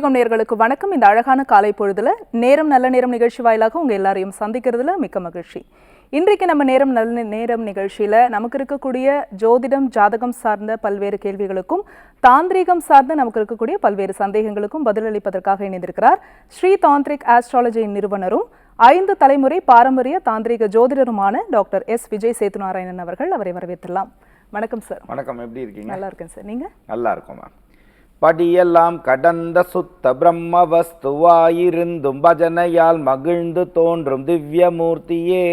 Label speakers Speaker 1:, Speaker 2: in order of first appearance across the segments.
Speaker 1: பூர்வீகம் நேர்களுக்கு வணக்கம். இந்த அழகான காலை பொழுதுல நேரம் நல்ல நேரம் நிகழ்ச்சி வாயிலாக உங்க எல்லாரையும் சந்திக்கிறதுல மிக்க மகிழ்ச்சி. இன்றைக்கு நம்ம நேரம் நல்ல நேரம் நிகழ்ச்சியில நமக்கு இருக்கக்கூடிய ஜோதிடம் ஜாதகம் சார்ந்த பல்வேறு கேள்விகளுக்கும் தாந்திரீகம் சார்ந்த நமக்கு இருக்கக்கூடிய பல்வேறு சந்தேகங்களுக்கும் பதிலளிப்பதற்காக இணைந்திருக்கிறார் ஸ்ரீ தாந்திரிக் ஆஸ்ட்ராலஜி நிறுவனரும் ஐந்து தலைமுறை பாரம்பரிய தாந்திரீக ஜோதிடருமான டாக்டர் எஸ். விஜய் சேதுநாராயணன் அவர்கள் அவரை வரவேற்றலாம் வணக்கம் சார்.
Speaker 2: வணக்கம். எப்படி இருக்கீங்க?
Speaker 1: நல்லா இருக்கேன் சார். நீங்க?
Speaker 2: நல்லா இருக்கும் மேம். படியெல்லாம் கடந்த சுத்த பிரம்ம வஸ்துவாயிருந்தும் பஜனையால் மகிழ்ந்து தோன்றும் திவ்யமூர்த்தியே.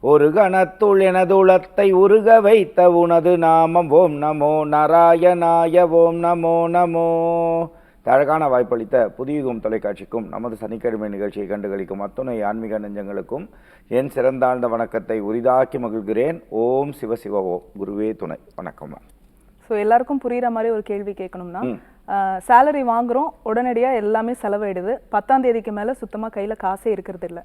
Speaker 2: ஒரு கணத்துள் எனதுளத்தை உருக வைத்த உனது நாமம் ஓம் நமோ நாராயணாய ஓம் நமோ நமோ. தழகான அழகான வாய்ப்பளித்த புதியுகம் தொலைக்காட்சிக்கும் நமது சனிக்கிழமை நிகழ்ச்சியை கண்டுகளிக்கும் அத்துணை ஆன்மீக நெஞ்சங்களுக்கும் என் சிறந்தாழ்ந்த வணக்கத்தை உரிதாக்கி மகிழ்கிறேன். ஓம் சிவசிவ ஓம் குருவே துணை. வணக்கம்.
Speaker 1: ஸோ எல்லாருக்கும் புரியுற மாதிரி ஒரு கேள்வி கேட்கணும்னா சேலரி வாங்குறோம் உடனடியா எல்லாமே செலவாயிடுது பத்தாம் தேதிக்கு மேல சுத்தமா கையில காசே இருக்கிறது இல்ல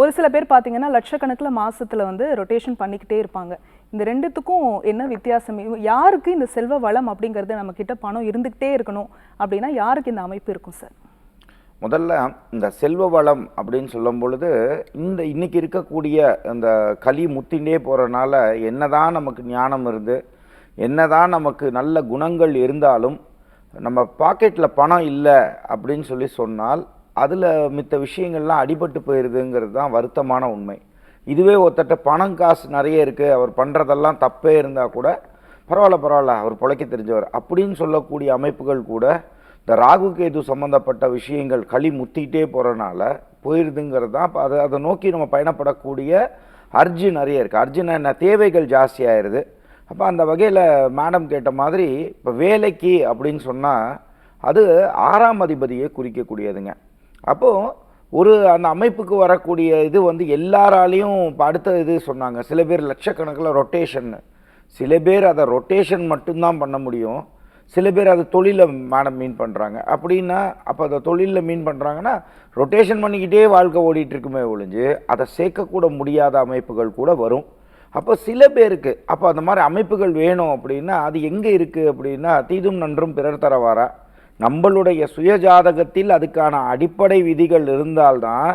Speaker 1: ஒரு சில பேர் பாத்தீங்கன்னா லட்சக்கணக்குல மாசத்துல வந்து ரொட்டேஷன் பண்ணிக்கிட்டே இருப்பாங்க. இந்த ரெண்டுத்துக்கும் என்ன வித்தியாசம்? யாருக்கு இந்த செல்வ வளம் அப்படிங்கிறது நம்ம கிட்ட பணம் இருந்துகிட்டே இருக்கணும் அப்படின்னா யாருக்கு இந்த அமைப்பு இருக்கும் சார்
Speaker 2: முதல்ல இந்த செல்வ வளம் அப்படின்னு சொல்லும் பொழுது இந்த இன்னைக்கு இருக்கக்கூடிய இந்த களி முத்திண்டே போகிறனால என்னதான் நமக்கு ஞானம் இருந்து என்னதான் நமக்கு நல்ல குணங்கள் இருந்தாலும் நம்ம பாக்கெட்டில் பணம் இல்லை அப்படின்னு சொல்லி சொன்னால் அதில் மித்த விஷயங்கள்லாம் அடிபட்டு போயிடுதுங்கிறது தான் வருத்தமான உண்மை. இதுவே ஒருத்தட்ட பணம் காசு நிறைய இருக்குது அவர் பண்ணுறதெல்லாம் தப்பே இருந்தால் கூட பரவாயில்ல பரவாயில்ல அவர் பிழைக்க தெரிஞ்சவர் அப்படின்னு சொல்லக்கூடிய அமைப்புகள் கூட இந்த ராகு கேது சம்மந்தப்பட்ட விஷயங்கள் களி முத்திட்டே போகிறனால போயிடுதுங்கிறது தான் அதை அதை நோக்கி நம்ம பயணப்படக்கூடிய அர்ஜி நிறைய இருக்குது அர்ஜுன் என்ன? தேவைகள் ஜாஸ்தியாயிருது. அப்போ அந்த வகையில் மேடம் கேட்ட மாதிரி இப்போ வேலைக்கு அப்படின்னு சொன்னால் அது ஆறாம் அதிபதியை குறிக்கக்கூடியதுங்க. அப்போது ஒரு அந்த அமைப்புக்கு வரக்கூடிய இது வந்து எல்லாராலையும் இப்போ அடுத்த இது சொன்னாங்க சில பேர் லட்சக்கணக்கில் ரொட்டேஷன்னு சில பேர் அதை ரொட்டேஷன் மட்டும்தான் பண்ண முடியும். சில பேர் அது தொழிலை மேடம் மீன் பண்ணுறாங்க அப்படின்னா அப்போ அதை தொழிலில் மீன் பண்ணுறாங்கன்னா ரொட்டேஷன் பண்ணிக்கிட்டே வாழ்க்கை ஓடிட்டுருக்குமே ஒழிஞ்சு அதை சேர்க்கக்கூட முடியாத அமைப்புகள் கூட வரும். அப்போ சில பேருக்கு அப்போ அந்த மாதிரி அமைப்புகள் வேணும் அப்படின்னா அது எங்கே இருக்குது அப்படின்னா தீதும் நன்றும் பிறர் தரவாரா? நம்மளுடைய சுயஜாதகத்தில் அதுக்கான அடிப்படை விதிகள் இருந்தால்தான்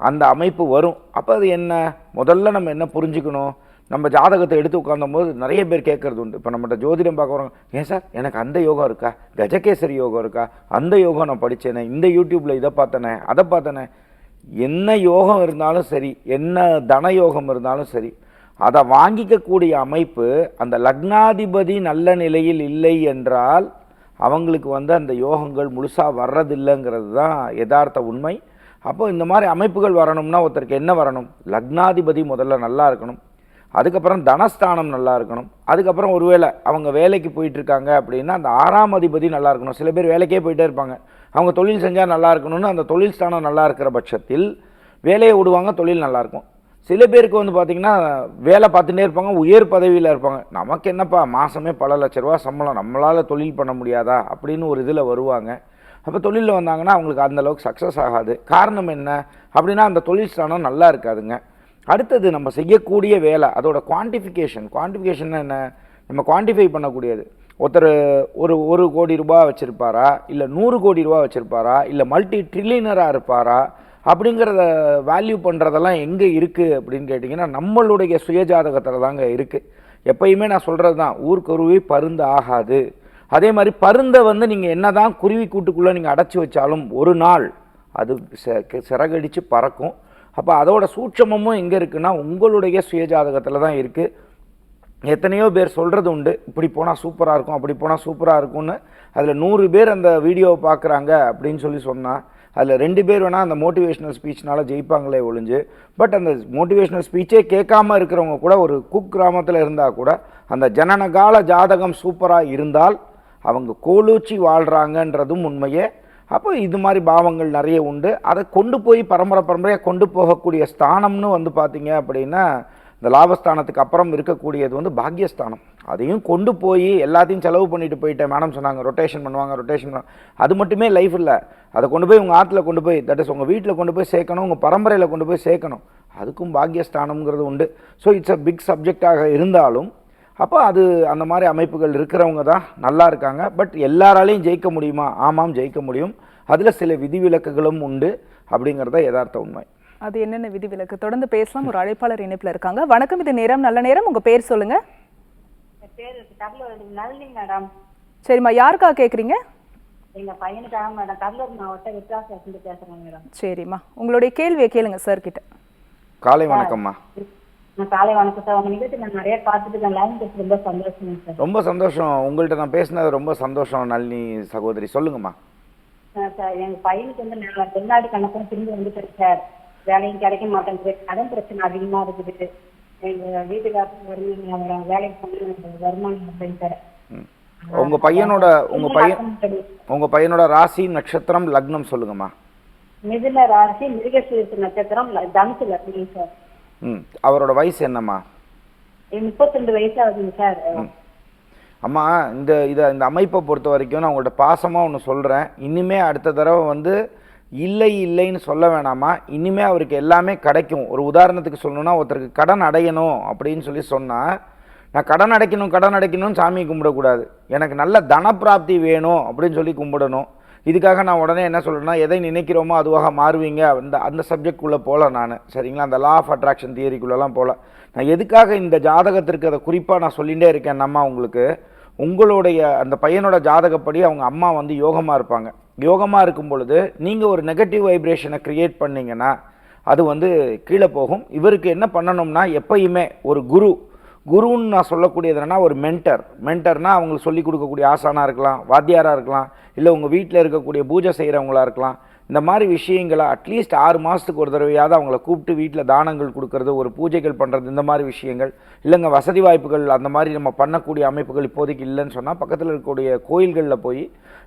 Speaker 2: அந்த அமைப்பு வரும். அப்போ அது என்ன? முதல்ல நம்ம என்ன புரிஞ்சுக்கணும்? நம்ம ஜாதகத்தை எடுத்து உட்கார்ந்தபோது நிறைய பேர் கேட்கறது உண்டு. இப்போ நம்மகிட்ட ஜோதிடம் பார்க்க வரவங்க ஏன் சார் எனக்கு அந்த யோகம் இருக்கா? கஜகேசரி யோகம் இருக்கா? அந்த யோகம் நான் படித்தேனே இந்த யூடியூப்பில் இதை பார்த்தனே அதை பார்த்தனே. என்ன யோகம் இருந்தாலும் சரி என்ன தன யோகம் இருந்தாலும் சரி அதை வாங்கிக்கக்கூடிய அமைப்பு அந்த லக்னாதிபதி நல்ல நிலையில் இல்லை என்றால் அவங்களுக்கு வந்து அந்த யோகங்கள் முழுசாக வர்றதில்லைங்கிறது தான் யதார்த்த உண்மை. அப்போ இந்த மாதிரி அமைப்புகள் வரணும்னா ஒருத்தருக்கு என்ன வரணும்? லக்னாதிபதி முதல்ல நல்லா இருக்கணும். அதுக்கப்புறம் தனஸ்தானம் நல்லா இருக்கணும். அதுக்கப்புறம் ஒருவேளை அவங்க வேலைக்கு போயிட்டுருக்காங்க அப்படின்னா அந்த ஆறாம் அதிபதி நல்லா இருக்கணும். சில பேர் வேலைக்கே போயிட்டே இருப்பாங்க. அவங்க தொழில் செஞ்சால் நல்லா இருக்கணும்னு அந்த தொழில் ஸ்தானம் நல்லா இருக்கிற பட்சத்தில் வேலையை விடுவாங்க தொழில் நல்லாயிருக்கும் சில பேருக்கு வந்து பார்த்திங்கன்னா வேலை பார்த்துட்டே இருப்பாங்க உயர் பதவியில் இருப்பாங்க. நமக்கு என்னப்பா மாதமே பல லட்ச ரூபா சம்பளம் நம்மளால் தொழில் பண்ண முடியாதா? அப்படின்னு ஒரு இதில் வருவாங்க. அப்போ தொழிலில் வந்தாங்கன்னா அவங்களுக்கு அந்த அளவுக்கு சக்ஸஸ் ஆகாது. காரணம் என்ன? அப்படின்னா அந்த தொழில் ஸ்தானம் நல்லா இருக்காதுங்க. அடுத்தது நம்ம செய்யக்கூடிய வேலை அதோட குவான்டிஃபிகேஷன் குவான்டிஃபிகேஷன் என்ன? நம்ம குவான்டிஃபை பண்ணக்கூடியது. ஒருத்தர் ஒரு ஒரு கோடி ரூபாய் வச்சுருப்பாரா? இல்லை நூறு கோடி ரூபா வச்சுருப்பாரா? இல்லை மல்டி ட்ரில்லியனராக இருப்பாரா? அப்படிங்கிறத வேல்யூ பண்ணுறதெல்லாம் எங்கே இருக்குது அப்படின்னு கேட்டிங்கன்னா நம்மளுடைய சுயஜாதகத்தில் தாங்க இருக்குது எப்பயுமே நான் சொல்கிறது தான் ஊர்க்குருவி பருந்து ஆகாது. அதே மாதிரி பருந்தை வந்து நீங்கள் என்ன தான் குருவி கூட்டுக்குள்ளே நீங்கள் அடைச்சி வச்சாலும் ஒரு நாள் அது சிறகடித்து பறக்கும். அப்போ அதோட சூட்சமமும் எங்கே இருக்குன்னா உங்களுடைய சுயஜாதகத்தில் தான் இருக்குது எத்தனையோ பேர் சொல்கிறது உண்டு. இப்படி போனால் சூப்பராக இருக்கும் அப்படி போனால் சூப்பராக இருக்கும்னு அதில் நூறு பேர் அந்த வீடியோவை பார்க்குறாங்க அப்படின்னு சொல்லி சொன்னால் அதில் ரெண்டு பேர் வேணால் அந்த மோட்டிவேஷ்னல் ஸ்பீச்னால ஜெயிப்பாங்களே ஒழிஞ்சு பட் அந்த மோட்டிவேஷ்னல் ஸ்பீச்சே கேட்காம இருக்கிறவங்க கூட ஒரு குக் கிராமத்தில் இருந்தால் கூட அந்த ஜனனகால ஜாதகம் சூப்பராக இருந்தால் அவங்க கோலூச்சி வாழ்கிறாங்கன்றதும் உண்மையே. அப்போ இது மாதிரி பாவங்கள் நிறைய உண்டு. அதை கொண்டு போய் பரம்பரை பரம்பரையாக கொண்டு போகக்கூடிய ஸ்தானம்னு வந்து பார்த்தீங்க அப்படின்னா இந்த லாபஸ்தானத்துக்கு அப்புறம் இருக்கக்கூடியது வந்து பாக்யஸ்தானம். அதையும் கொண்டு போய் எல்லாத்தையும் செலவு பண்ணிட்டு போயிட்டேன் மேடம் சொன்னாங்க. ரொட்டேஷன் பண்ணுவாங்க ரொட்டேஷன் பண்ணுவாங்க. அது மட்டுமே லைஃப் இல்லை. அதை கொண்டு போய் உங்கள் ஆற்றுல கொண்டு போய் தட் இஸ் உங்கள் வீட்டில் கொண்டு போய் சேர்க்கணும் உங்கள் பரம்பரையில் கொண்டு போய் சேர்க்கணும். அதுக்கும் பாக்யஸ்தானம்ங்கிறது உண்டு. ஸோ இட்ஸ் அ பிக் சப்ஜெக்டாக இருந்தாலும் அப்போ அது அந்த மாதிரி அமைப்புகள் இருக்கிறவங்க தான் நல்லா இருக்காங்க. பட் எல்லாராலையும் ஜெயிக்க முடியுமா? ஆமாம் ஜெயிக்க முடியும். அதில் சில விதிவிலக்குகளும் உண்டு. அப்படிங்கிறத யதார்த்த உண்மை.
Speaker 1: அது என்னென்ன விதிவிலக்கு? தொடர்ந்து பேசலாம். ஒரு அழைப்பாளர் இணைப்புல இருக்காங்க. வணக்கம். இது நேரம். நல்ல நேரம். உங்க பேர் சொல்லுங்க.
Speaker 3: என் பேர் கடலூர் நளினி மேடம்.
Speaker 1: சரிம்மா. யாருக்காக கேக்குறீங்க?
Speaker 3: எங்க பையனுக்காக மேடம். கடலூர் மாவட்டம் வித்தியாசத்துலேருந்து பேசுறேன் மேடம்.
Speaker 1: சரிம்மா. உங்களுடைய கேள்வியை கேளுங்க சார் கிட்ட
Speaker 2: காலை வணக்கம்மா.
Speaker 3: நான் காலை வணக்கம் சார். உங்க நிகழ்ச்சி நான் நிறைய பார்த்துட்டு நான் லைன் பேசி ரொம்ப சந்தோஷம் சார்.
Speaker 2: ரொம்ப சந்தோஷம். உங்கள்கிட்ட நான் பேசினது ரொம்ப சந்தோஷம் நளினி சகோதரி. சொல்லுங்கம்மா.
Speaker 3: சார். எங்க பையனுக்கு வந்து நான் வெளிநாடு கணக்கும் திரும்பி வந்துட்டேன் சார். வேலையும் கிடைக்க மாட்டேங்குது. கடன் பிரச்சனை அதிகமா இருக்குது. எங்க வீட்டுக்காரருக்கு வருமானம் வேலைக்கு போன வருமானம் இல்லைங்க சார்
Speaker 2: ம். உங்க பையனோட உங்க பையன் உங்க பையனோட ராசி நட்சத்திரம் லக்னம் சொல்லுங்கம்மா.
Speaker 3: மிதுன ராசி மிருகசீரத்து நட்சத்திரம் தனுசு லக்னி சார்
Speaker 2: ம். அவரோட வயசு என்னம்மா?
Speaker 3: முப்பத்தி ரெண்டு வயசு ஆகுதுங்க சார்
Speaker 2: அம்மா இந்த இதை இந்த அமைப்பை பொறுத்த வரைக்கும் நான் உங்கள்கிட்ட பாசமாக ஒன்று சொல்கிறேன் இனிமே அடுத்த தடவை வந்து இல்லை இல்லைன்னு சொல்ல வேணாமா? இனிமேல் அவருக்கு எல்லாமே கிடைக்கும். ஒரு உதாரணத்துக்கு சொல்லணுன்னா ஒருத்தருக்கு கடன் அடையணும் அப்படின்னு சொல்லி சொன்னால் நான் கடன் அடைக்கணும் கடன் அடைக்கணும்னு சாமி கும்பிடக்கூடாது. எனக்கு நல்ல தனப்பிராப்தி வேணும் அப்படின்னு சொல்லி கும்பிடணும். இதுக்காக நான் உடனே என்ன சொல்கிறேன்னா எதை நினைக்கிறோமோ அதுவாக மாறுவீங்க. அந்த அந்த சப்ஜெக்ட்குள்ளே போகல நான். சரிங்களா? அந்த லா ஆஃப் அட்ராக்ஷன் தியரிக்குள்ளெல்லாம் போகல நான் எதுக்காக இந்த ஜாதகத்திற்கு அதை குறிப்பாக நான் சொல்லிகிட்டே இருக்கேன் நம்ம உங்களுக்கு? உங்களுடைய அந்த பையனோட ஜாதகப்படி அவங்க அம்மா வந்து யோகமாக இருப்பாங்க. யோகமாக இருக்கும் பொழுது நீங்கள் ஒரு நெகட்டிவ் வைப்ரேஷனை க்ரியேட் பண்ணிங்கன்னா அது வந்து கீழே போகும். இவருக்கு என்ன பண்ணணும்னா எப்பயுமே ஒரு குரு குருன்னு நான் சொல்லக்கூடியது என்னென்னா ஒரு மென்டர் மென்டர்னால் அவங்களுக்கு சொல்லிக் கொடுக்கக்கூடிய ஆசானாக இருக்கலாம் வாத்தியாராக இருக்கலாம் இல்லை உங்கள் வீட்டில் இருக்கக்கூடிய பூஜை செய்கிறவங்களா இருக்கலாம். இந்த மாதிரி விஷயங்களை அட்லீஸ்ட் ஆறு மாதத்துக்கு ஒரு தடவையாவது அவங்கள கூப்பிட்டு வீட்டில் தானங்கள் கொடுக்கறது ஒரு பூஜைகள் பண்ணுறது இந்த மாதிரி விஷயங்கள். இல்லைங்க வசதி வாய்ப்புகள் அந்த மாதிரி நம்ம பண்ணக்கூடிய அமைப்புகள் இப்போதைக்கு இல்லைன்னு சொன்னால் பக்கத்தில் இருக்கக்கூடிய கோயில்களில் போய்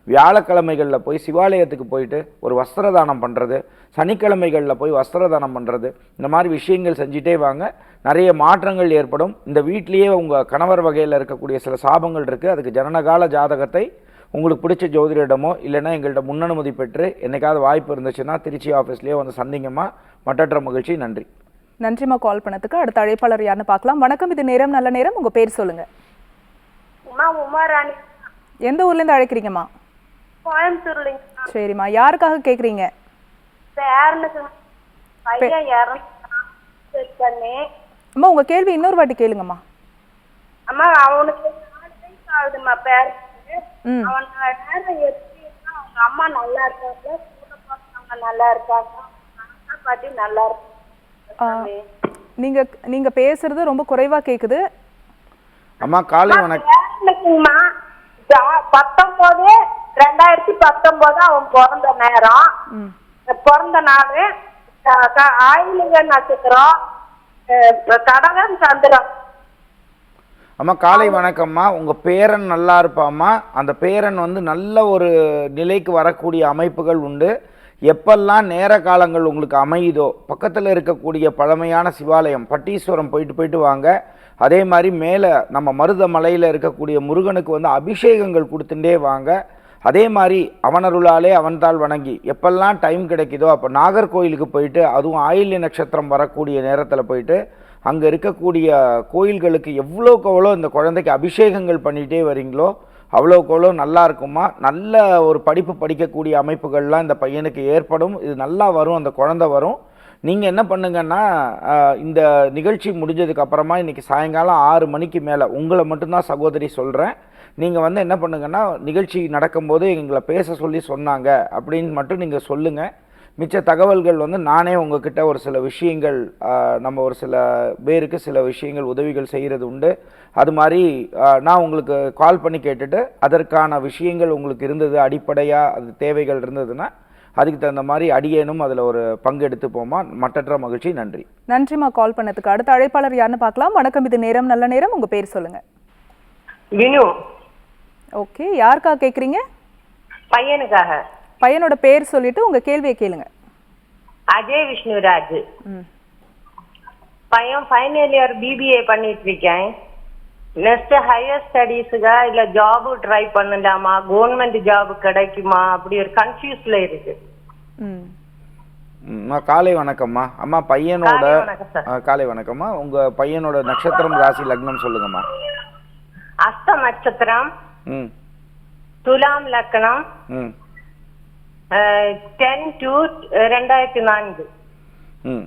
Speaker 2: வியாழக்கிழமைகளில் போய் சிவாலயத்துக்கு போயிட்டு ஒரு வஸ்திர தானம் பண்ணுறது சனிக்கிழமைகளில் போய் வஸ்திர தானம் பண்ணுறது இந்த மாதிரி விஷயங்கள் செஞ்சுட்டே வாங்க. நிறைய மாற்றங்கள் ஏற்படும். இந்த வீட்லேயே உங்கள் கணவர் வகையில் இருக்கக்கூடிய சில சாபங்கள் இருக்குது அதுக்கு ஜனனகால ஜாதகத்தை உங்களுக்கு பிடிச்ச ஜோதிடமோ இல்லைன்னா எங்கள்கிட்ட முன்னனுமதி பெற்று என்னைக்காவது வாய்ப்பு இருந்துச்சுன்னா திருச்சி ஆஃபீஸ்லேயே வந்து சந்திங்கம்மா. மட்டற்ற மகிழ்ச்சி. நன்றி.
Speaker 1: நன்றிம்மா கால் பண்ணதுக்கு. அடுத்த அழைப்பாளர் யாருன்னு பார்க்கலாம். வணக்கம். இது நேரம் நல்ல நேரம். உங்க பேர் சொல்லுங்க.
Speaker 4: உமா உமாராணி
Speaker 1: எந்த ஊர்ல இருந்து அழைக்கிறீங்கம்மா?
Speaker 4: கோயம்புத்தூர்லிங்க.
Speaker 1: சரிம்மா. யாருக்காக
Speaker 4: பண்ணி.
Speaker 1: அம்மா உங்க கேள்வி இன்னொரு வாட்டி கேளுங்கம்மா.
Speaker 4: அம்மா அவனுக்கு நாலு வயசு நேரம் எப்படின்னா அவங்க அம்மா நல்லா இருக்காங்க கூட பிறந்தவங்க நல்லா இருக்காங்க தாத்தா பாட்டி நல்லா இருக்காங்க.
Speaker 1: நீங்க நீங்க பேசுறது ரொம்ப குறைவா கேக்குது.
Speaker 2: அம்மா காலை வணக்கம்
Speaker 4: பத்தொன்பது ரெண்டாயிரத்தி பத்தொன்பது அவன் பிறந்த நேரம்.
Speaker 1: ம்.
Speaker 4: பிறந்த நாள் ஆயிலுங்க நட்சத்திரம் கடகம் சந்திரம்.
Speaker 2: அம்மா காலை வணக்கம்மா. உங்கள் பேரன் நல்லா இருப்பாம்மா. அந்த பேரன் வந்து நல்ல ஒரு நிலைக்கு வரக்கூடிய அமைப்புகள் உண்டு. எப்பெல்லாம் நேர காலங்கள் உங்களுக்கு அமையுதோ பக்கத்தில் இருக்கக்கூடிய பழமையான சிவாலயம் பட்டீஸ்வரம் போயிட்டு போயிட்டு வாங்க. அதே மாதிரி மேலே நம்ம மருதமலையில் இருக்கக்கூடிய முருகனுக்கு வந்து அபிஷேகங்கள் கொடுத்துட்டே வாங்க. அதே மாதிரி அவனருளாலே அவன்தாள் வணங்கி எப்பெல்லாம் டைம் கிடைக்குதோ அப்போ நாகர்கோயிலுக்கு போயிட்டு அதுவும் ஆயில்ய நட்சத்திரம் வரக்கூடிய நேரத்தில் போயிட்டு அங்கே இருக்கக்கூடிய கோயில்களுக்கு எவ்வளோக்கு எவ்வளோ இந்த குழந்தைக்கு அபிஷேகங்கள் பண்ணிகிட்டே வரீங்களோ அவ்வளோக்கு அவ்வளோ நல்லா இருக்குமா? நல்ல ஒரு படிப்பு படிக்கக்கூடிய அமைப்புகள்லாம் இந்த பையனுக்கு ஏற்படும். இது நல்லா வரும் அந்த குழந்தை வரும். நீங்கள் என்ன பண்ணுங்கன்னா இந்த நிகழ்ச்சி முடிஞ்சதுக்கு அப்புறமா இன்றைக்கி சாயங்காலம் ஆறு மணிக்கு மேலே உங்களை மட்டும்தான் சகோதரி சொல்கிறேன் நீங்கள் வந்து என்ன பண்ணுங்கன்னா நிகழ்ச்சி நடக்கும்போது எங்களை பேச சொல்லி சொன்னாங்க அப்படின்னு மட்டும் நீங்கள் சொல்லுங்கள் மிச்ச தகவல்கள் வந்து நானே உங்ககிட்ட ஒரு சில விஷயங்கள் நம்ம ஒரு சில பேருக்கு சில விஷயங்கள் உதவிகள் செய்கிறது உண்டு. அது மாதிரி நான் உங்களுக்கு கால் பண்ணி கேட்டுட்டு அதற்கான விஷயங்கள் உங்களுக்கு இருந்தது அடிப்படையாக அது தேவைகள் இருந்ததுன்னா அதுக்கு தகுந்த மாதிரி அடியேனும் அதில் ஒரு பங்கெடுத்து போமா. மட்டற்ற மகிழ்ச்சி. நன்றி.
Speaker 1: நன்றிம்மா கால் பண்ணதுக்கு. அடுத்த அழைப்பாளர் யாருன்னு பார்க்கலாம். வணக்கம். இது நேரம் நல்ல நேரம். உங்க பேர் சொல்லுங்க.
Speaker 4: வினு.
Speaker 1: ஓகே. யாருக்காக கேக்குறீங்க?
Speaker 4: பையனுக்காக.
Speaker 1: பையனோட பேர் சொல்லிட்டு உங்க கேள்வியை கேளுங்க.
Speaker 4: அஜய் விஷ்ணுராஜ்.
Speaker 1: ம்.
Speaker 4: பையன் ஃபைனல் இயர் பிபிஏ பண்ணிட்டு இருக்கேன் நெக்ஸ்ட் ஹையர் ஸ்டடீஸுக்கா இல்ல ஜாபு ட்ரை பண்ணலாமா கவர்மெண்ட் ஜாப் கிடைக்குமா? அப்படி ஒரு கன்ஃபியூஸ்ல இருக்கு.
Speaker 1: ம்.
Speaker 2: ம், அம்மா, காலை வணக்கம்மா. அம்மா பையனோட
Speaker 4: காலை
Speaker 2: வணக்கம்மா. உங்கள் பையனோட நட்சத்திரம் ராசி லக்னம் சொல்லுங்கம்மா.
Speaker 4: அஸ்த நட்சத்திரம்.
Speaker 2: ம்.
Speaker 4: துலாம் லக்னம்.
Speaker 2: ம்.
Speaker 4: டென் டு ரெண்டாயிரத்தி நான்கு.
Speaker 2: ம்.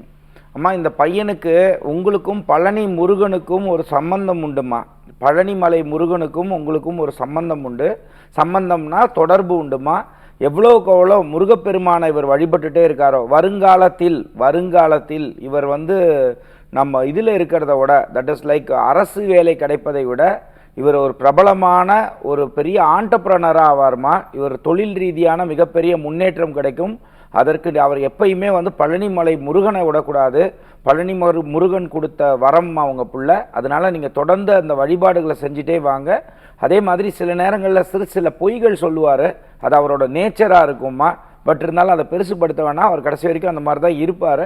Speaker 2: அம்மா இந்த பையனுக்கு உங்களுக்கும் பழனி முருகனுக்கும் ஒரு சம்பந்தம் உண்டுமா பழனிமலை முருகனுக்கும் உங்களுக்கும் ஒரு சம்பந்தம் உண்டு. சம்பந்தம்னா தொடர்பு உண்டுமா எவ்வளோக்கு எவ்வளோ முருகப்பெருமானை இவர் வழிபட்டுட்டே இருக்காரோ. வருங்காலத்தில் வருங்காலத்தில் இவர் வந்து நம்ம இதில் இருக்கிறத விட தட் இஸ் லைக் அரசு வேலை கிடைப்பதை விட இவர் ஒரு பிரபலமான ஒரு பெரிய ஆண்டப்ரனராக ஆவார்மா? இவர் தொழில் ரீதியான மிகப்பெரிய முன்னேற்றம் கிடைக்கும். அதற்கு அவர் எப்பயுமே வந்து பழனிமலை முருகனை விடக்கூடாது. பழனிமரு முருகன் கொடுத்த வரம் அவங்க புள்ள. அதனால் நீங்கள் தொடர்ந்து அந்த வழிபாடுகளை செஞ்சுட்டே வாங்க. அதே மாதிரி சில நேரங்களில் சிறு சில பொய்கள் சொல்லுவார். அது அவரோட நேச்சராக இருக்கும்மா. பட் இருந்தாலும் அதை பெருசுப்படுத்த வேணாம். அவர் கடைசி வரைக்கும் அந்த மாதிரி தான் இருப்பார்.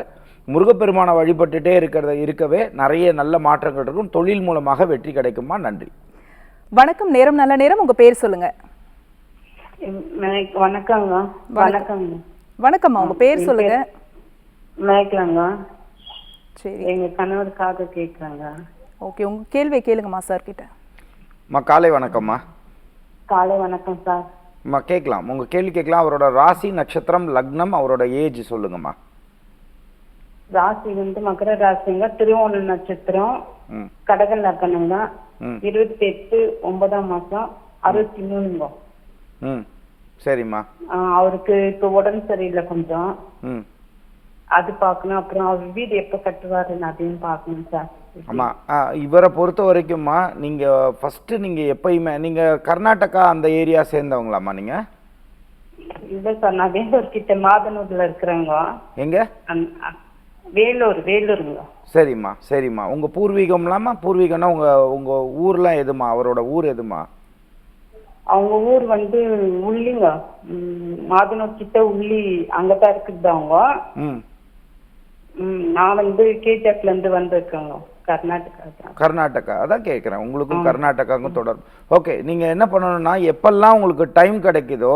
Speaker 2: முருகப்பெருமானை வழிபட்டுட்டே இருக்கிறத இருக்கவே நிறைய நல்ல மாற்றங்கள் இருக்கும். தொழில் மூலமாக வெற்றி கிடைக்குமா நன்றி.
Speaker 1: வணக்கம் நேரம் நல்ல நேரம். உங்க பேர் சொல்லுங்க.
Speaker 3: வணக்கங்க வணக்கங்க
Speaker 1: வணக்கம்மா உங்க பேர் சொல்லுங்க.
Speaker 3: மேய்க்கலாங்க
Speaker 1: சரி.
Speaker 3: எங்க கணவருக்காக கேக்குறாங்க.
Speaker 1: ஓகே உங்க கேள்வியை கேளுங்கம்மா சார் கிட்ட
Speaker 2: அம்மா காலை வணக்கம்மா.
Speaker 3: காலை வணக்கம் சார்.
Speaker 2: அம்மா கேட்கலாம். உங்கள் கேள்வி கேட்கலாம். அவரோட ராசி நட்சத்திரம் லக்னம் அவரோட ஏஜ் சொல்லுங்கம்மா.
Speaker 3: ராசி வந்து மகர ராசிங்க. திருவோண நட்சத்திரம். கடக லக்கணங்க இருபத்தி எட்டு ஒன்பதாம் மாசம். அறுபத்தி மூணுங்க
Speaker 2: ம். சரிம்மா.
Speaker 3: அவருக்கு இப்ப உடம்பு சரியில்லை கொஞ்சம்.
Speaker 2: ம்.
Speaker 3: அது பார்க்கணும் அப்புறம் அவர் வீடு எப்ப கட்டுவாருன்னு அதையும் பார்க்கணும் சார்.
Speaker 2: ஆமாம் இவரை பொறுத்த வரைக்கும்மா நீங்கள் ஃபஸ்ட்டு நீங்கள் எப்பயுமே நீங்கள் கர்நாடகா அந்த ஏரியா சேர்ந்தவங்களாம்மா நீங்கள்
Speaker 3: இல்ல சார் நான் வேலூர் கிட்ட மாதனூர்ல இருக்கிறேங்க
Speaker 2: எங்கே?
Speaker 3: வேலூர் வேலூருங்க
Speaker 2: சரிம்மா சரிம்மா. உங்கள் பூர்வீகம்லாமா? பூர்வீகம்னா உங்கள் உங்கள் ஊர்லாம் எதுமா அவரோட ஊர் எதுமா
Speaker 3: அவங்க ஊர் வந்து உள்ளிங்க. மாதனூர் கிட்ட உள்ளி அங்கதான் இருக்குது அவங்க. நான் வந்து கேஜாக்ல இருந்து வந்திருக்கேங்க. கர்நாடகா
Speaker 2: கர்நாடகா. அதான் கேட்குறேன் உங்களுக்கும் கர்நாடகாவுக்கும் தொடர்பு. ஓகே நீங்கள் என்ன பண்ணணும்னா எப்பெல்லாம் உங்களுக்கு டைம் கிடைக்குதோ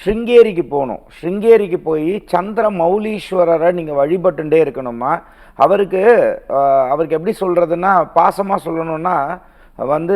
Speaker 2: ஸ்ருங்கேரிக்கு போகணும். ஸ்ருங்கேரிக்கு போய் சந்திர மௌலீஸ்வரரை நீங்கள் வழிபட்டுட்டே இருக்கணுமா? அவருக்கு அவருக்கு எப்படி சொல்கிறதுன்னா பாசமாக சொல்லணும்னா வந்து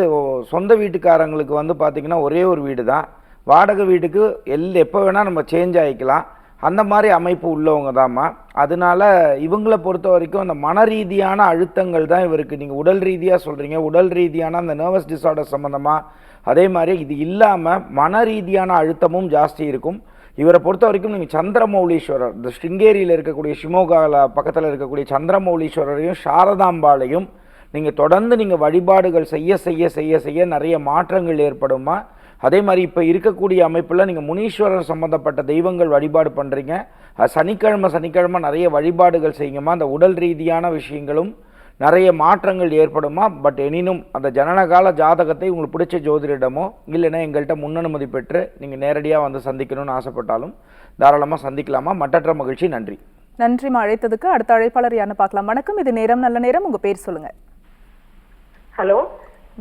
Speaker 2: சொந்த வீட்டுக்காரங்களுக்கு வந்து பார்த்திங்கன்னா ஒரே ஒரு வீடு தான் வாடகை வீட்டுக்கு எல் எப்போ வேணால் நம்ம சேஞ்ச் ஆகிக்கலாம் அந்த மாதிரி அமைப்பு உள்ளவங்க தாம்மா அதனால இவங்களை பொறுத்த வரைக்கும் அந்த மன ரீதியான அழுத்தங்கள் தான் இவருக்கு. நீங்கள் உடல் ரீதியாக சொல்கிறீங்க உடல் ரீதியான அந்த நர்வஸ் டிஸார்டர் சம்மந்தமாக அதே மாதிரி இது இல்லாமல் மன ரீதியான அழுத்தமும் ஜாஸ்தி இருக்கும். இவரை பொறுத்த வரைக்கும் நீங்கள் சந்திரமௌலீஸ்வரர் இந்த ஸ்ருங்கேரியில் இருக்கக்கூடிய ஷிமோகாவில் பக்கத்தில் இருக்கக்கூடிய சந்திரமௌலீஸ்வரரையும் சாரதாம்பாளையும் நீங்கள் தொடர்ந்து நீங்கள் வழிபாடுகள் செய்ய செய்ய செய்ய செய்ய நிறைய மாற்றங்கள் ஏற்படுமா அதே மாதிரி இப்போ இருக்கக்கூடிய அமைப்பில் நீங்கள் முனீஸ்வரர் சம்மந்தப்பட்ட தெய்வங்கள் வழிபாடு பண்ணுறீங்க சனிக்கிழமை சனிக்கிழமை நிறைய வழிபாடுகள் செய்யுங்கம்மா. அந்த உடல் ரீதியான விஷயங்களும் நிறைய மாற்றங்கள் ஏற்படுமா பட் எனினும் அந்த ஜனனகால ஜாதகத்தை உங்களுக்கு பிடிச்ச ஜோதிடமோ இல்லைன்னா எங்கள்கிட்ட முன்னனுமதி பெற்று நீங்கள் நேரடியாக வந்து சந்திக்கணும்னு ஆசைப்பட்டாலும் தாராளமாக சந்திக்கலாமா. மட்டற்ற மகிழ்ச்சி. நன்றி.
Speaker 1: நன்றிம்மா. அழைத்ததுக்கு அடுத்த அழைப்பாளர் யாருன்னு பார்க்கலாம். வணக்கம். இது நேரம் நல்ல நேரம். உங்க பேர் சொல்லுங்க.
Speaker 5: ஹலோ.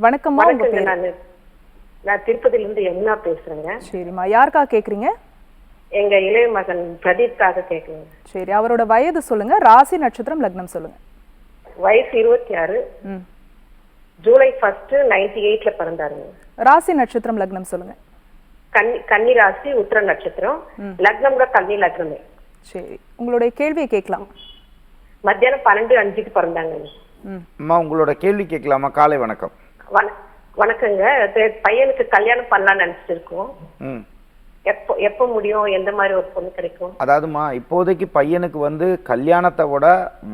Speaker 1: வணக்கம்மா. உங்க
Speaker 5: வணக்கங்க.
Speaker 1: பேர்?
Speaker 5: நான் திருப்பதில இருந்து யமுனா பேசுறேங்க.
Speaker 1: சரிம்மா. யாருக்கா கேக்குறீங்க?
Speaker 5: எங்க இளைய மகன் பிரதீப்காக கேட்குறேங்க
Speaker 1: சரி அவரோட வயது சொல்லுங்க. ராசி நட்சத்திரம் லக்னம் சொல்லுங்க.
Speaker 5: வயசு இருபத்தி ஆறு. ஜூலை ஃபர்ஸ்ட் நைன்டி எயிட்ல பிறந்தாருங்க.
Speaker 1: ராசி நட்சத்திரம் லக்னம் சொல்லுங்க.
Speaker 5: கன்னி கன்னி ராசி உத்திர நட்சத்திரம். லக்னம்ல கன்னி லக்னமே.
Speaker 1: சரி உங்களுடைய கேள்வியை கேட்கலாம்.
Speaker 5: மத்தியானம் பன்னெண்டு அஞ்சுக்கு பிறந்தாங்க.
Speaker 2: அம்மா உங்களோட கேள்வி கேட்கலாமா? காலை வணக்கம்.
Speaker 5: வண- வணக்கங்க. பையனுக்கு கல்யாணம் பண்ணலாம்னு நினைச்சிட்டு இருக்கோம்
Speaker 2: ம்.
Speaker 5: எப்போ எப்போ முடியும்? எந்த மாதிரி ஒரு பொண்ணு கிடைக்கும்?
Speaker 2: அதாவதுமா இப்போதைக்கு பையனுக்கு வந்து கல்யாணத்தை விட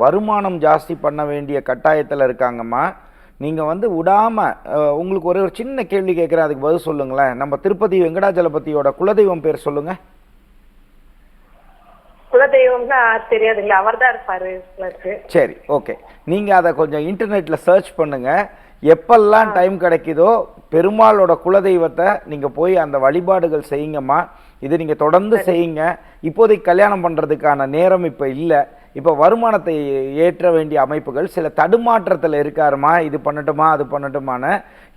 Speaker 2: வருமானம் ஜாஸ்தி பண்ண வேண்டிய கட்டாயத்தில் இருக்காங்கம்மா. நீங்கள் வந்து விடாமல் உங்களுக்கு ஒரே ஒரு சின்ன கேள்வி கேட்குறேன். அதுக்கு பதில் சொல்லுங்களேன். நம்ம திருப்பதி வெங்கடாஜலபதியோட குலதெய்வம் பேர் சொல்லுங்கள்
Speaker 5: குலதெய்வம்னா தெரியாதுங்களா. அவர் தான் இருப்பாரு
Speaker 2: சரி ஓகே. நீங்கள் அதை கொஞ்சம் இன்டர்நெட்டில் சர்ச் பண்ணுங்கள் எப்பெல்லாம் டைம் கிடைக்குதோ பெருமாளோட குலதெய்வத்தை நீங்கள் போய் அந்த வழிபாடுகள் செய்யுங்கம்மா. இது நீங்கள் தொடர்ந்து செய்யுங்க. இப்போதைக்கு கல்யாணம் பண்ணுறதுக்கான நேரம் இப்போ இல்லை. இப்போ வருமானத்தை ஏற்ற வேண்டிய அமைப்புகள் சில தடுமாற்றத்தில் இருக்காருமா. இது பண்ணட்டுமா அது பண்ணட்டுமான்னு.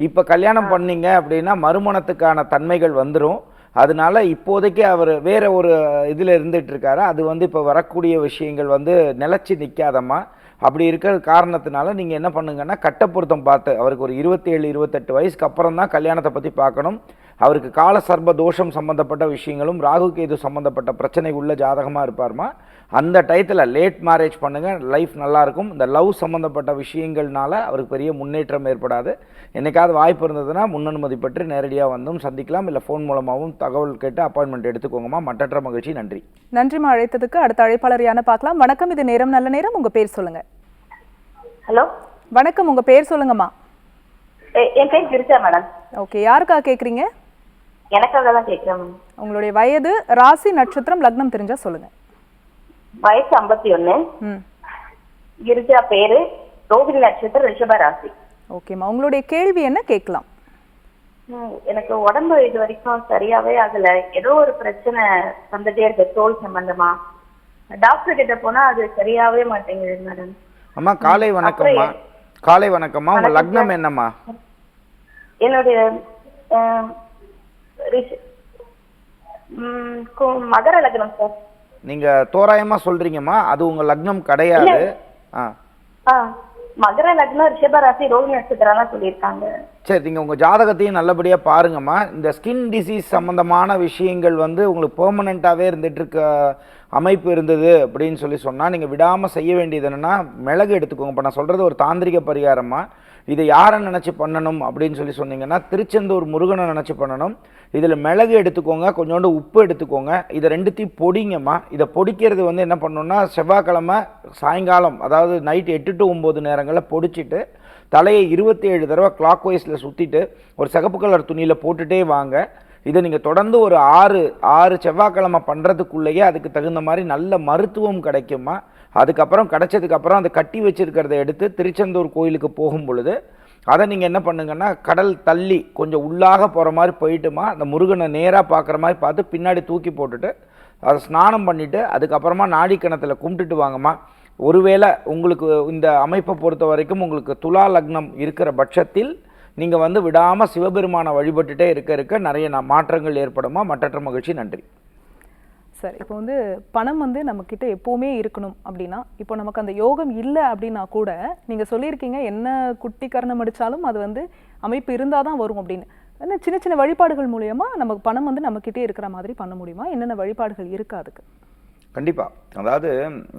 Speaker 2: இப்போ கல்யாணம் பண்ணீங்க அப்படின்னா மறுமணத்துக்கான தன்மைகள் வந்துடும் அதனால இப்போதைக்கு அவர் வேற ஒரு இதில் இருந்துட்டு இருக்காரு. அது வந்து இப்போ வரக்கூடிய விஷயங்கள் வந்து நிலச்சி நிற்காதம்மா அப்படி இருக்கிற காரணத்தினால நீங்கள் என்ன பண்ணுங்கன்னா கட்டப்பொருத்தம் பார்த்து அவருக்கு ஒரு இருபத்தேழு இருபத்தெட்டு வயசுக்கு அப்புறம் தான் கல்யாணத்தை பற்றி பார்க்கணும். அவருக்கு கால சர்ப தோஷம் சம்மந்தப்பட்ட விஷயங்களும் ராகு கேது சம்மந்தப்பட்ட பிரச்சனை உள்ள ஜாதகமாக இருப்பார்மா? அந்த டயத்தில் லேட் மேரேஜ் பண்ணுங்கள் லைஃப் நல்லாயிருக்கும் இந்த லவ் சம்மந்தப்பட்ட விஷயங்கள்னால அவருக்கு பெரிய முன்னேற்றம் ஏற்படாது. என்னைக்காவது வாய்ப்பு இருந்ததுன்னா முன்னனுமதி பெற்று நேரடியாக வந்தும் சந்திக்கலாம். இல்லை ஃபோன் மூலமாகவும் தகவல் கேட்டு அப்பாயின்மெண்ட் எடுத்துக்கோங்கம்மா. மற்றற்ற மகிழ்ச்சி. நன்றி.
Speaker 1: நன்றிம்மா அழைத்ததுக்கு. அடுத்த அழைப்பாளர் யானை பார்க்கலாம். வணக்கம். இது நேரம் நல்ல நேரம். உங்க பேர் சொல்லுங்க.
Speaker 5: ஹலோ?
Speaker 1: வணக்கம். உங்க பேர் சொல்லுங்கம்மா.
Speaker 5: என் பேர் கிரிஜா மேடம்.
Speaker 1: ஓகே. யாருக்கா கேக்குறீங்க?
Speaker 5: எனக்காக தான் கேட்குறேன்
Speaker 1: உங்களுடைய வயது ராசி நட்சத்திரம் லக்னம் தெரிஞ்சா சொல்லுங்க.
Speaker 5: வயசு ஐம்பத்தி ஒண்ணு
Speaker 1: ம்.
Speaker 5: கிரிஜா பேரு ரோகிணி நட்சத்திரம் ரிஷப ராசி.
Speaker 1: ஓகேம்மா உங்களுடைய கேள்வி என்ன? கேட்கலாம்.
Speaker 5: எனக்கு உடம்பு இது வரைக்கும் சரியாவே ஆகல. ஏதோ ஒரு பிரச்சனை வந்துட்டே இருக்கு தோல் சம்பந்தமா. டாக்டர் கிட்ட போனா அது சரியாவே மாட்டேங்குது மேடம்
Speaker 2: அம்மா காலை வணக்கம்மா. காலை வணக்கம்மா. உங்கள் லக்னம் என்னம்மா?
Speaker 5: என்னுடைய மகர லக்னம் சார்.
Speaker 2: நீங்கள் தோராயமாக சொல்கிறீங்கம்மா அது உங்கள் லக்னம் கிடையாது.
Speaker 5: மகர லக்னம் ரிஷப ராசி ரோகிணி நட்சத்திரம் சொல்லியிருக்காங்க.
Speaker 2: சரி நீங்கள் உங்கள் ஜாதகத்தையும் நல்லபடியாக பாருங்கம்மா. இந்த ஸ்கின் டிசீஸ் சம்மந்தமான விஷயங்கள் வந்து உங்களுக்கு பெர்மனண்ட்டாகவே இருந்துட்டு இருக்க அமைப்பு இருந்தது அப்படின்னு சொல்லி சொன்னால் நீங்கள் விடாமல் செய்ய வேண்டியது என்னென்னா மிளகு எடுத்துக்கோங்க இப்போ நான் சொல்கிறது ஒரு தாந்திரிக பரிகாரமா இதை யாரை நினச்சி பண்ணணும் அப்படின்னு சொல்லி சொன்னீங்கன்னா திருச்செந்தூர் முருகனை நினச்சி பண்ணணும். இதில் மிளகு எடுத்துக்கோங்க கொஞ்சோண்டு உப்பு எடுத்துக்கோங்க. இதை ரெண்டுத்தையும் பொடிங்கம்மா. இதை பொடிக்கிறது வந்து என்ன பண்ணணும்னா செவ்வாய்க்கிழமை சாயங்காலம் அதாவது நைட் எட்டு டு ஒம்பது நேரங்களில் பொடிச்சிட்டு தலையை இருபத்தி ஏழு தடவை கிளாக் வைஸில் சுற்றிட்டு ஒரு சிகப்பு கலர் துணியில் போட்டுட்டே வாங்க. இதை நீங்கள் தொடர்ந்து ஒரு ஆறு ஆறு செவ்வாய்க்கிழமை பண்ணுறதுக்குள்ளேயே அதுக்கு தகுந்த மாதிரி நல்ல மருத்துவம் கிடைக்குமா அதுக்கப்புறம் கிடைச்சதுக்கப்புறம் அதை கட்டி வச்சுருக்கிறத எடுத்து திருச்செந்தூர் கோயிலுக்கு போகும் பொழுது அதை நீங்கள் என்ன பண்ணுங்கன்னா கடல் தள்ளி கொஞ்சம் உள்ளாக போகிற மாதிரி போயிட்டுமா அந்த முருகனை நேராக பார்க்குற மாதிரி பார்த்து பின்னாடி தூக்கி போட்டுட்டு அதை ஸ்நானம் பண்ணிவிட்டு அதுக்கப்புறமா நாடி கிணத்துல கும்பிட்டுட்டு வாங்கம்மா. ஒருவேளை உங்களுக்கு இந்த அமைப்பை பொறுத்த வரைக்கும் உங்களுக்கு துலா லக்னம் இருக்கிற பட்சத்தில் நீங்கள் வந்து விடாமல் சிவபெருமானை வழிபட்டுட்டே இருக்க இருக்க நிறைய நா- மாற்றங்கள் ஏற்படுமா மற்றற்ற மகிழ்ச்சி. நன்றி.
Speaker 1: சரி இப்போ வந்து பணம் வந்து நம்ம கிட்ட எப்பவுமே இருக்கணும் அப்படின்னா இப்போ நமக்கு அந்த யோகம் இல்லை அப்படின்னா கூட நீங்க சொல்லியிருக்கீங்க என்ன குட்டி கரணம் அடிச்சாலும் அது வந்து அமைப்பு இருந்தால் தான் வரும் அப்படின்னு. என்ன சின்ன சின்ன வழிபாடுகள் மூலியமா நமக்கு பணம் வந்து நம்ம கிட்டே இருக்கிற மாதிரி பண்ண முடியுமா? என்னென்ன வழிபாடுகள் இருக்கு அதுக்கு?
Speaker 2: கண்டிப்பாக அதாவது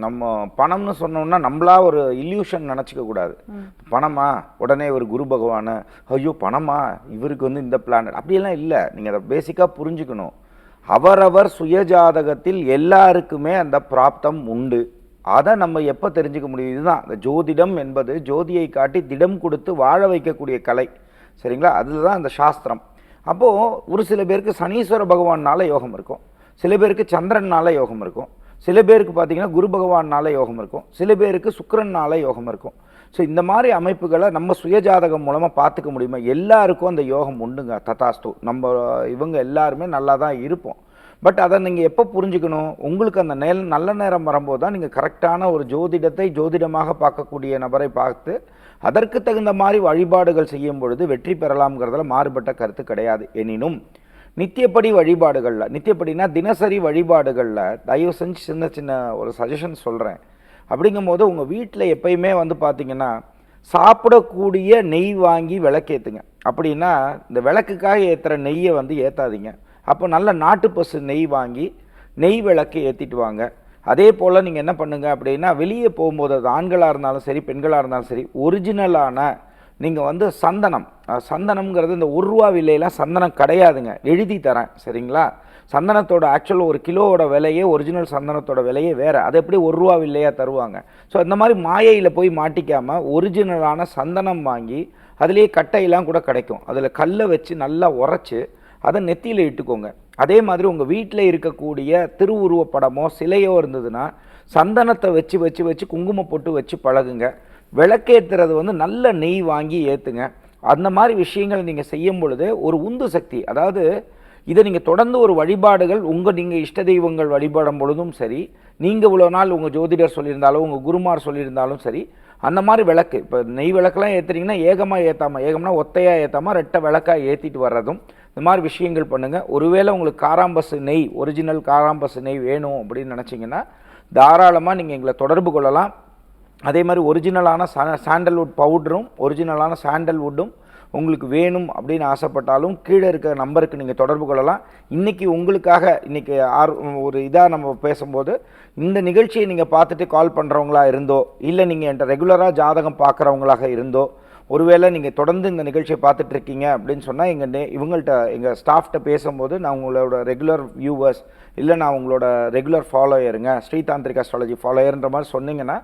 Speaker 2: நம்ம பணம்னு சொன்னோம்னா நம்மளா ஒரு இல்யூஷன் நினச்சிக்க கூடாது. பணமா? உடனே ஒரு குரு பகவான் ஐயோ பணமா? இவருக்கு வந்து இந்த பிளான் அப்படியெல்லாம் இல்லை. நீங்கள் அதை பேசிக்காக புரிஞ்சுக்கணும். அவரவர் சுயஜாதகத்தில் எல்லாருக்குமே அந்த பிராப்தம் உண்டு. அதை நம்ம எப்போ தெரிஞ்சுக்க முடியும்? இதுதான். இந்த ஜோதிடம் என்பது ஜோதியை காட்டி திடம் கொடுத்து வாழ வைக்கக்கூடிய கலை. சரிங்களா? அதில் தான் அந்த சாஸ்திரம். அப்போது ஒரு சில பேருக்கு சனீஸ்வர பகவான்னால யோகம் இருக்கும். சில பேருக்கு சந்திரன்னால யோகம் இருக்கும். சில பேருக்கு பார்த்தீங்கன்னா குரு பகவான்னால யோகம் இருக்கும். சில பேருக்கு சுக்கிரன்னால யோகம் இருக்கும். ஸோ இந்த மாதிரி அமைப்புகளை நம்ம சுயஜாதகம் மூலமாக பார்த்துக்க முடியுமா? எல்லாருக்கும் அந்த யோகம் உண்டுங்க ததாஸ்து. நம்ம இவங்க எல்லாருமே நல்லா தான் இருப்போம். பட் அதை நீங்கள் எப்போ புரிஞ்சுக்கணும்? உங்களுக்கு அந்த நேல் நல்ல நேரம் வரும்போது தான் நீங்கள் கரெக்டான ஒரு ஜோதிடத்தை ஜோதிடமாக பார்க்கக்கூடிய நபரை பார்த்து அதற்கு தகுந்த மாதிரி வழிபாடுகள் செய்யும் பொழுது வெற்றி பெறலாம்ங்கிறதுல மாறுபட்ட கருத்து கிடையாது. எனினும் நித்தியப்படி வழிபாடுகளில் நித்தியப்படினா தினசரி வழிபாடுகளில் தயவு செஞ்சு சின்ன சின்ன ஒரு சஜஷன் சொல்கிறேன் அப்படிங்கும்போது உங்கள் வீட்டில் எப்பயுமே வந்து பார்த்தீங்கன்னா சாப்பிடக்கூடிய நெய் வாங்கி விளக்கேற்றுங்க அப்படின்னா இந்த விளக்குக்காக ஏற்றுற நெய்யை வந்து ஏற்றாதீங்க அப்போ நல்ல நாட்டு பசு நெய் வாங்கி நெய் விளக்கு ஏற்றிட்டு வாங்க. அதே போல் நீங்கள் என்ன பண்ணுங்க அப்படின்னா வெளியே போகும்போது அது ஆண்களாக இருந்தாலும் சரி பெண்களாக இருந்தாலும் சரி ஒரிஜினலான நீங்கள் வந்து சந்தனம். சந்தனம்ங்கிறது இந்த ஒரு ரூபா விலையெல்லாம் சந்தனம் கிடையாதுங்க. எழுதி தரேன். சரிங்களா? சந்தனத்தோட ஆக்சுவல் ஒரு கிலோவோட விலையே ஒரிஜினல் சந்தனத்தோட விலையே வேறு. அது எப்படி ஒரு ரூபா இல்லையா தருவாங்க? ஸோ இந்த மாதிரி மாயையில் போய் மாட்டிக்காமல் ஒரிஜினலான சந்தனம் வாங்கி அதுலேயே கட்டையெல்லாம் கூட கிடைக்கும். அதில் கல்லை வச்சு நல்லா உரைச்சி அதை நெத்தியில் இட்டுக்கோங்க. அதே மாதிரி உங்கள் வீட்டில் இருக்கக்கூடிய திருவுருவப்படமோ சிலையோ இருந்ததுன்னா சந்தனத்தை வச்சு வச்சு வச்சு குங்குமம் போட்டு வச்சு பழகுங்க. விளக்கேற்றுறது வந்து நல்ல நெய் வாங்கி ஏற்றுங்க அந்த மாதிரி விஷயங்கள் நீங்கள் செய்யும் பொழுது ஒரு உந்து சக்தி அதாவது இதை நீங்கள் தொடர்ந்து ஒரு வழிபாடுகள் உங்கள் நீங்கள் இஷ்ட தெய்வங்கள் வழிபடும் பொழுதும் சரி நீங்கள் இவ்வளோ நாள் உங்கள் ஜோதிடர் சொல்லியிருந்தாலும் உங்கள் குருமார் சொல்லியிருந்தாலும் சரி அந்த மாதிரி விளக்கு இப்போ நெய் விளக்கெல்லாம் ஏற்றுறீங்கன்னா ஏகமாக ஏற்றாமல் ஏகம்னா ஒத்தையாக ஏற்றாமல் ரெட்டை விளக்காக ஏற்றிட்டு வர்றதும் இந்த மாதிரி விஷயங்கள் பண்ணுங்கள் ஒருவேளை உங்களுக்கு காராம்பஸ் நெய் ஒரிஜினல் காராம்பஸ் நெய் வேணும் அப்படின்னு நினச்சிங்கன்னா தாராளமாக நீங்கள் எங்களை தொடர்பு கொள்ளலாம். அதே மாதிரி ஒரிஜினலான சா சாண்டல்வுட் பவுடரும் ஒரிஜினலான சாண்டல்வுட்டும் உங்களுக்கு வேணும் அப்படின்னு ஆசைப்பட்டாலும் கீழே இருக்க நம்பருக்கு நீங்கள் தொடர்பு கொள்ளலாம். இன்றைக்கி உங்களுக்காக இன்றைக்கி ஆர் ஒரு இதாக நம்ம பேசும்போது இந்த நிகழ்ச்சியை நீங்கள் பார்த்துட்டு கால் பண்ணுறவங்களா இருந்தோ இல்லை நீங்கள் என்கிட்ட ரெகுலராக ஜாதகம் பார்க்குறவங்களாக இருந்தோ ஒருவேளை நீங்கள் தொடர்ந்து இந்த நிகழ்ச்சியை பார்த்துட்ருக்கீங்க அப்படின்னு சொன்னால் எங்கள் நே இவங்கள்ட்ட எங்கள் ஸ்டாஃப்ட்ட பேசும்போது நான் உங்களோட ரெகுலர் வியூவர்ஸ் இல்லை நான் உங்களோட ரெகுலர் ஃபாலோயருங்க ஸ்ரீதாந்திரிக் அஸ்ட்ராலஜி ஃபாலோயர்ன்ற மாதிரி சொன்னீங்கன்னா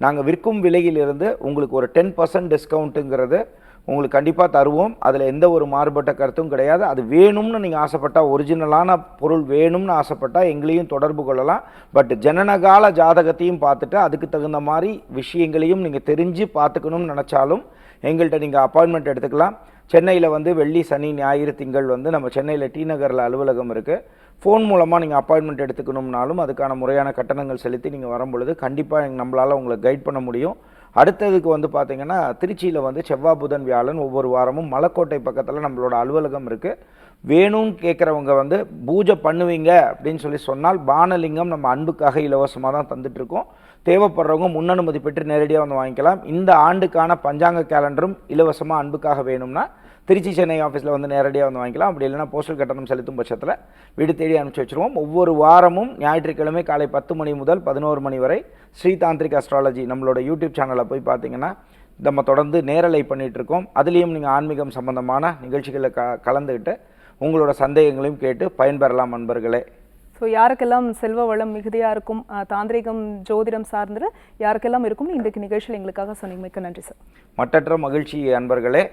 Speaker 2: நாங்கள் விற்கும் விலையிலிருந்து உங்களுக்கு ஒரு டென் பர்சன்ட் டிஸ்கவுண்ட்டுங்கிறது உங்களுக்கு கண்டிப்பாக தருவோம். அதில் எந்த ஒரு மாறுபட்ட கருத்தும் கிடையாது. அது வேணும்னு நீங்கள் ஆசைப்பட்டால் ஒரிஜினலான பொருள் வேணும்னு ஆசைப்பட்டால் எங்களையும் தொடர்பு கொள்ளலாம். பட் ஜனனகால ஜாதகத்தையும் பார்த்துட்டு அதுக்கு தகுந்த மாதிரி விஷயங்களையும் நீங்கள் தெரிஞ்சு பார்த்துக்கணும்னு நினச்சாலும் எங்கள்கிட்ட நீங்கள் அப்பாயின்மெண்ட் எடுத்துக்கலாம். சென்னையில் வந்து வெள்ளி சனி ஞாயிறு திங்கள் வந்து நம்ம சென்னையில் டி நகரில் அலுவலகம் இருக்குது ஃபோன் மூலமாக நீங்கள் அப்பாயின்மெண்ட் எடுத்துக்கணும்னாலும் அதுக்கான முறையான கட்டணங்கள் செலுத்தி நீங்கள் வரும்பொழுது கண்டிப்பாக நம்மளால் உங்களை கைட் பண்ண முடியும். அடுத்ததுக்கு வந்து பார்த்திங்கன்னா திருச்சியில் வந்து செவ்வாய் புதன் வியாழன் ஒவ்வொரு வாரமும் மலைக்கோட்டை பக்கத்தில் நம்மளோட அலுவலகம் இருக்குது வேணும்னு கேட்குறவங்க வந்து பூஜை பண்ணுவீங்க அப்படின்னு சொல்லி சொன்னால் பானலிங்கம் நம்ம அன்புக்காக இலவசமாக தான் தந்துட்டுருக்கோம். தேவைப்படுறவங்க முன்னனுமதி பெற்று நேரடியாக வந்து வாங்கிக்கலாம். இந்த ஆண்டுக்கான பஞ்சாங்க கேலண்டரும் இலவசமாக அன்புக்காக வேணும்னா திருச்சி சென்னை ஆஃபீஸில் வந்து நேரடியாக வந்து வாங்கிக்கலாம். அப்படி இல்லைன்னா போஸ்டல் கட்டணம் செலுத்தும் பட்சத்தில் வீடு தேடி அனுப்பிச்சி வச்சுருவோம். ஒவ்வொரு வாரமும் ஞாயிற்றுக்கிழமை காலை பத்து மணி முதல் பதினோரு மணி வரை ஸ்ரீதாந்திரிக் அஸ்ட்ராலஜி நம்மளோட யூடியூப் சேனலில் போய் பார்த்தீங்கன்னா நம்ம தொடர்ந்து நேரலை பண்ணிட்டு இருக்கோம். அதுலேயும் நீங்கள் ஆன்மீகம் சம்பந்தமான நிகழ்ச்சிகளில் க கலந்துக்கிட்டு உங்களோட சந்தேகங்களையும் கேட்டு பயன்பெறலாம் நண்பர்களே
Speaker 1: ஸோ யாருக்கெல்லாம் செல்வ வளம் மிகுதியாக இருக்கும் தாந்திரிகம் ஜோதிடம் சார்ந்து யாருக்கெல்லாம் இருக்கும்னு இன்றைக்கு நிகழ்ச்சியில் எங்களுக்காக சொன்னீங்க. மிக்க நன்றி சார்
Speaker 2: மற்றற்ற மகிழ்ச்சி அன்பர்களே.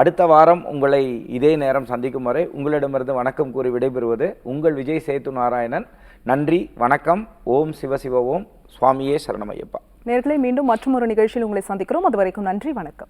Speaker 2: அடுத்த வாரம் உங்களை இதே நேரம் சந்திக்கும் வரை உங்களிடமிருந்து வணக்கம் கூறி விடைபெறுவது உங்கள் விஜய் சேத்து நாராயணன். நன்றி வணக்கம். ஓம் சிவசிவ ஓம். சுவாமியே சரணமையப்பா
Speaker 1: நேர்களை மீண்டும் மற்றும் ஒரு நிகழ்ச்சியில் உங்களை சந்திக்கிறோம். அது வரைக்கும் நன்றி வணக்கம்.